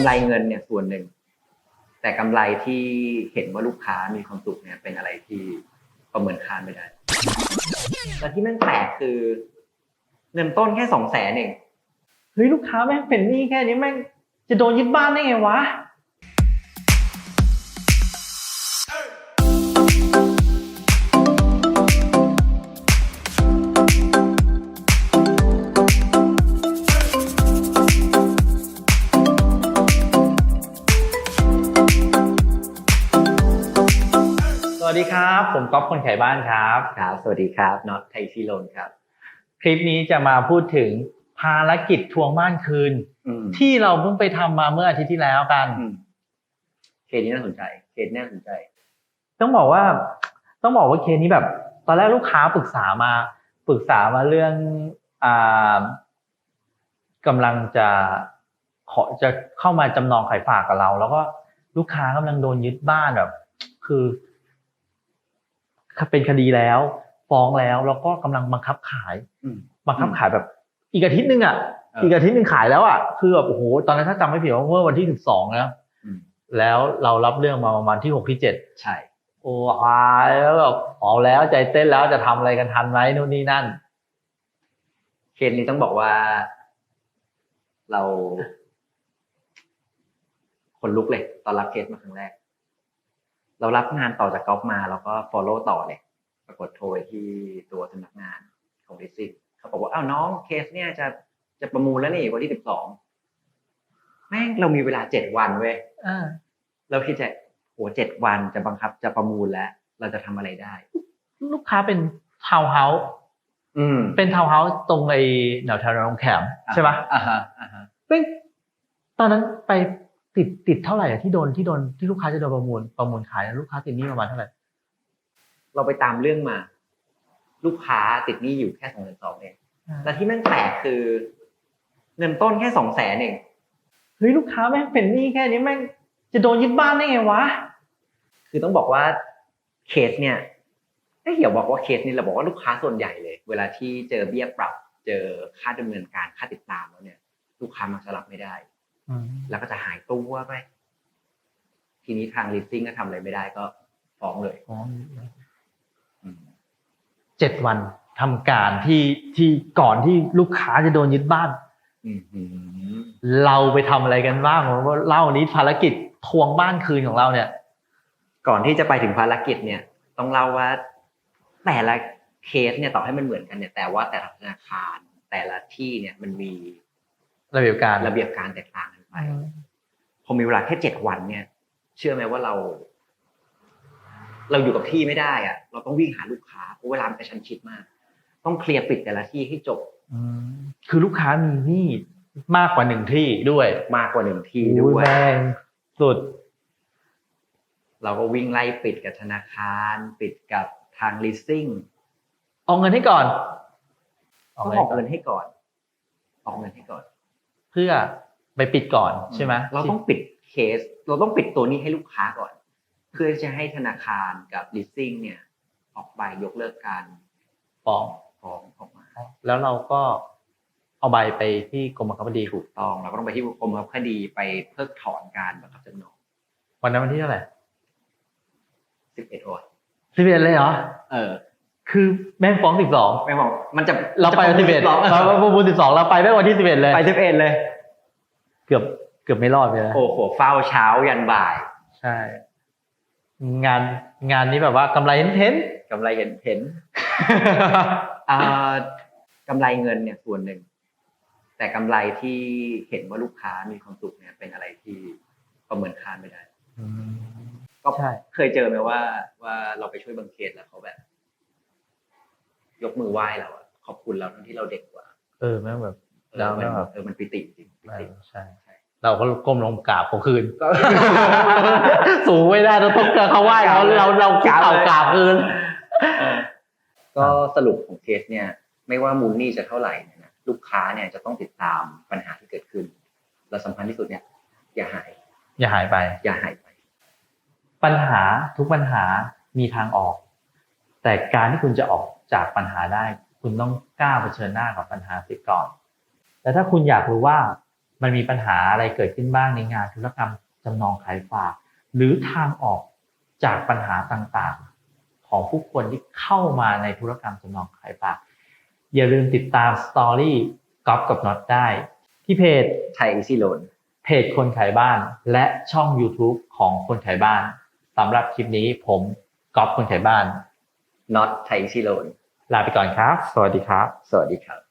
ำไรเงินเนี่ยส่วนหนึ่ง แต่กำไรที่เห็นว่าลูกค้ามีความสุขเนี่ยเป็นอะไรที่ประเมินค่าไม่ได้และที่แม่งแปลกคือ เงินต้นแค่สองแสนเองเฮ้ยลูกค้าแม่งเป็นหนี้แค่นี้แม่งจะโดนยึดบ้านได้ไงวะ ดีครับ ผมก๊อฟคนขายบ้านครับครับ สวัสดีครับน็อตไทยซีโลนครับ คลิปนี้จะมาพูดถึงภารกิจทวงบ้านคืนอืมที่เราเพิ่งไปทำมาเมื่ออาทิตย์ที่แล้วกันอืมเคสนี้น่าสนใจเคสนี้น่าสนใจ ต้องบอกว่า ต้องบอกว่าเคสนี้แบบ ตอนแรกลูกค้าปรึกษามาปรึกษามาเรื่องอ่ากำลังจะขอจะเข้ามาจำนองขายฝากกับเรา แล้วก็ลูกค้ากำลังโดนยึดบ้านแบบ คือ เป็นคดีแล้ว ฟ้องแล้วแล้วก็กำลังบังคับขายอืมบังคับขายแบบ อีกอาทิตย์หนึงอะเอออีอีกอาทิตย์หนึ่งขายแล้วอะคือแบบโอ้โหตอนนั้นถ้าจำไม่ผิดว่าเมื่อวันที่สิบสองนะอืมแล้วเรารับเรื่องมาประมาณที่หกที่เจ็ดใช่โอ้หายแล้วแบบเอาแล้วใจเต้นแล้วจะทำอะไรกันทันไหมนู่นนี่นั่นเคสนี้ต้องบอกว่า เรา คนลุกเลย ตอนรับเคสมาครั้งแรก เรารับงานต่อจากก๊อฟมาแล้วก็ follow ต่อเลยปรากฏโทรไปที่ตัวสำนักงานของดิซิเขาบอกว่าอ้าวน้องเคสเนี่ยจะจะประมูลแล้วนี่วันที่สิบสองแม่งเรามีเวลาเจ็ดวันเว้ยอ่าเราคิดจะโหเจ็ดวันจะบังคับจะประมูลแล้ว เราจะทำอะไรได้ ลูกค้าเป็นทาวน์เฮาส์อืมเป็นทาวน์เฮาส์ตรงไอ้แนวแถวโรงแขมใช่ปะอ่าฮะอ่าฮะเป็นตอนนั้นไป ติดติดเท่าไหร่อะที่โดนที่โดนที่ลูกค้าจะโดนประมูลประมูลขายลูกค้าติดหนี้ประมาณเท่าไหร่เราไปตามเรื่องมา ลูกค้าติดหนี้อยู่แค่สองแสนสองเองแต่ที่แม่งแปลกคือ เงินต้นแค่สองแสนเองเฮ้ยลูกค้าแม่งเป็นหนี้แค่นี้แม่งจะโดนยึดบ้านได้ไงวะคือต้องบอกว่าเคสเนี่ยไอ้เหี่ยวบอกว่าเคสนี้เราบอกว่าลูกค้าส่วนใหญ่เลย เวลาที่เจอเบี้ยปรับ เจอค่าดำเนินการค่าติดตามแล้วเนี่ย ลูกค้ามักจะรับไม่ได้ แล้วก็จะหายตัวไป ทีนี้ทางลิสซิ่งก็ทำอะไรไม่ได้ก็ฟ้องเลยอ๋ออืมเจ็ดวันทำการที่ที่ก่อนที่ลูกค้าจะโดนยึดบ้านอืมอืมเราไปทำอะไรกันบ้างผมว่าเล่านี้ภารกิจทวงบ้านคืนของเราเนี่ย ก่อนที่จะไปถึงภารกิจเนี่ย ต้องเล่าว่าแต่ละเคสเนี่ยต่อให้มันเหมือนกันเนี่ย แต่ว่าแต่ละธนาคารแต่ละที่เนี่ยมันมีระเบียบการระเบียบการแตกต่างกันไป พอมีเวลาแค่เจ็ดวันเนี่ย เชื่อไหมว่าเรา เราอยู่กับที่ไม่ได้อะเราต้องวิ่งหาลูกค้าเพราะเวลามันกระชั้นชิดมาก ต้องเคลียร์ปิดแต่ละที่ให้จบอืมคือลูกค้ามีหนี้มากกว่าหนึ่งที่ด้วย มากกว่าหนึ่งที่โอ้ด้วยแม่งสุด เราก็วิ่งไล่ปิดกับธนาคาร ปิดกับทาง leasing เอาเงินให้ก่อนต้องออกเงินให้ก่อน ออกเงินให้ก่อน เพื่อ ไปปิดก่อนใช่ไหมเราต้องปิดเคส เราต้องปิดตัวนี้ให้ลูกค้าก่อน เพื่อจะให้ธนาคารกับ leasing เนี่ย ออกใบยกเลิกการฟ้องฟ้องออกมา แล้วเราก็เอาใบไปที่กรมบังคับคดีถูกต้องเราก็ต้องไปที่กรมบังคับคดีไปเพิกถอนการบังคับจำนองวันนั้นวันที่เท่าไหร่11โอนสิบเอ็ดเลยเหรอเออ คือแม่งฟ้องสิบสองไม่บอกมันจะเราไปวันที่สิบเอ็ดหรอเราประมูลสิบสองเราไปแม่งวันที่สิบเอ็ดเลยไป11เลย เกือบเกือบไม่รอดเลยนะโอ้โหเฝ้าเช้ายันบ่าย ใช่ งานงานนี้แบบว่ากำไรเห็นเห็นกำไรเห็นเห็นอ่ากำไรเงินเนี่ยส่วนหนึ่ง แต่กำไรที่เห็นว่าลูกค้ามีความสุขเนี่ย เป็นอะไรที่ประเมินค่าไม่ได้ก็ใช่เคยเจอไหมว่า ว่าเราไปช่วยบางเคสแล้วเขาแบบ ยกมือไหว้เราอะขอบคุณเราทั้งที่เราเด็กกว่า เออแม่งแบบเอแล้อวมันแบบเออมันปิติจริงปิติใช่ใช่ เราก็ก้มลงกราบเขาคืน สูงไม่ได้เราต้องเขาไหว้เราเราเราคุกเข่ากราบคืน ก็สรุปของเคสเนี่ย ไม่ว่ามูลหนี้จะเท่าไหร่เนี่ยนะลูกค้าเนี่ยจะต้องติดตามปัญหาที่เกิดขึ้น และสำคัญที่สุดเนี่ย อย่าหาย อย่าหายไป อย่าหายไป ปัญหาทุกปัญหามีทางออก แต่การที่คุณจะออกจากปัญหาได้ คุณต้องกล้าเผชิญหน้ากับปัญหาเสียก่อน แต่ถ้าคุณอยากรู้ว่า มันมีปัญหาอะไรเกิดขึ้นบ้างในงานธุรกรรมจำนองขายฝากหรือทางออกจากปัญหาต่างๆ ของผู้คนที่เข้ามาในธุรกรรมจำนองขายฝากอย่าลืมติดตามสตอรี่ก๊อฟกับน็อตได้ ที่เพจไทยอีซี่โลนเพจคนขายบ้าน และช่อง YouTube ของคนขายบ้านสำหรับคลิปนี้ผมก๊อฟคนขายบ้านน็อตไทยอีซี่โลนลาไปก่อนครับ สวัสดีครับ สวัสดีครับ